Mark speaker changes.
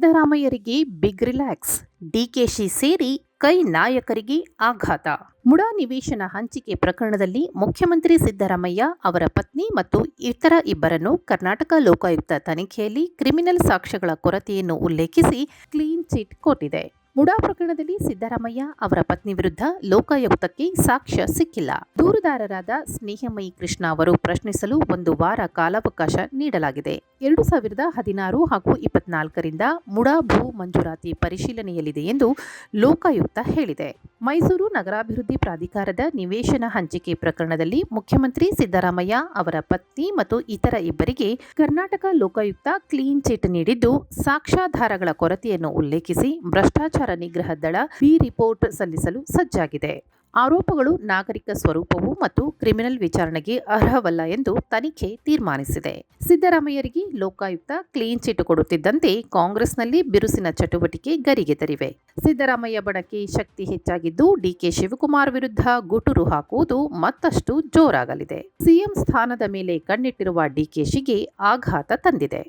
Speaker 1: ಸಿದ್ದರಾಮಯ್ಯರಿಗೆ big relax DKShi ಸೇರಿ ಕೈ ನಾಯಕರಿಗೆ ಆಘಾತ. ಮುಡಾ ನಿವೇಶನ ಹಂಚಿಕೆ ಪ್ರಕರಣದಲ್ಲಿ ಮುಖ್ಯಮಂತ್ರಿ ಸಿದ್ದರಾಮಯ್ಯ, ಅವರ ಪತ್ನಿ ಮತ್ತು ಇತರ ಇಬ್ಬರನ್ನು ಕರ್ನಾಟಕ ಲೋಕಾಯುಕ್ತ ತನಿಖೆಯಲ್ಲಿ ಕ್ರಿಮಿನಲ್ ಸಾಕ್ಷ್ಯಗಳ ಕೊರತೆಯನ್ನು ಉಲ್ಲೇಖಿಸಿ ಕ್ಲೀನ್ ಚಿಟ್ ಕೊಟ್ಟಿದೆ. ಮುಡಾ ಪ್ರಕರಣದಲ್ಲಿ ಸಿದ್ದರಾಮಯ್ಯ, ಅವರ ಪತ್ನಿ ವಿರುದ್ಧ ಲೋಕಾಯುಕ್ತಕ್ಕೆ ಸಾಕ್ಷ್ಯ ಸಿಕ್ಕಿಲ್ಲ. ದೂರುದಾರರಾದ ಸ್ನೇಹಮಯಿ ಕೃಷ್ಣ ಅವರು ಪ್ರಶ್ನಿಸಲು ಒಂದು ವಾರ ಕಾಲಾವಕಾಶ ನೀಡಲಾಗಿದೆ. ಎರಡು ಸಾವಿರದ ಹದಿನಾರು ಹಾಗೂ ಇಪ್ಪತ್ನಾಲ್ಕರಿಂದ ಮುಡಾ ಭೂ ಮಂಜೂರಾತಿ ಪರಿಶೀಲನೆಯಲ್ಲಿದೆ ಎಂದು ಲೋಕಾಯುಕ್ತ ಹೇಳಿದೆ. ಮೈಸೂರು ನಗರಾಭಿವೃದ್ಧಿ ಪ್ರಾಧಿಕಾರದ ನಿವೇಶನ ಹಂಚಿಕೆ ಪ್ರಕರಣದಲ್ಲಿ ಮುಖ್ಯಮಂತ್ರಿ ಸಿದ್ದರಾಮಯ್ಯ ಅವರ ಪತ್ನಿ ಮತ್ತು ಇತರ ಇಬ್ಬರಿಗೆ ಕರ್ನಾಟಕ ಲೋಕಾಯುಕ್ತ ಕ್ಲೀನ್ ಚಿಟ್ ನೀಡಿದ್ದು, ಸಾಕ್ಷ್ಯಾಧಾರಗಳ ಕೊರತೆಯನ್ನು ಉಲ್ಲೇಖಿಸಿ ಭ್ರಷ್ಟಾಚಾರ ನಿಗ್ರಹ ದಳ ಬಿ ರಿಪೋರ್ಟ್ ಸಲ್ಲಿಸಲು ಸಜ್ಜಾಗಿದೆ. ಆರೋಪಗಳು ನಾಗರಿಕ ಸ್ವರೂಪವು ಮತ್ತು ಕ್ರಿಮಿನಲ್ ವಿಚಾರಣೆಗೆ ಅರ್ಹವಲ್ಲ ಎಂದು ತನಿಖೆ ತೀರ್ಮಾನಿಸಿದೆ. ಸಿದ್ದರಾಮಯ್ಯರಿಗೆ ಲೋಕಾಯುಕ್ತ ಕ್ಲೀನ್ ಚಿಟ್ ಕೊಡುತ್ತಿದ್ದಂತೆ ಕಾಂಗ್ರೆಸ್ನಲ್ಲಿ ಬಿರುಸಿನ ಚಟುವಟಿಕೆ ಗರಿಗೆದರಿವೆ ಸಿದ್ದರಾಮಯ್ಯ ಬಣಕ್ಕೆ ಶಕ್ತಿ ಹೆಚ್ಚಾಗಿದ್ದು ಡಿಕೆ ಶಿವಕುಮಾರ್ ವಿರುದ್ಧ ಗುಟುರು ಹಾಕುವುದು ಮತ್ತಷ್ಟು ಜೋರಾಗಲಿದೆ. ಸಿಎಂ ಸ್ಥಾನದ ಮೇಲೆ ಕಣ್ಣಿಟ್ಟಿರುವ ಡಿಕೆಶಿಗೆ ಆಘಾತ ತಂದಿದೆ.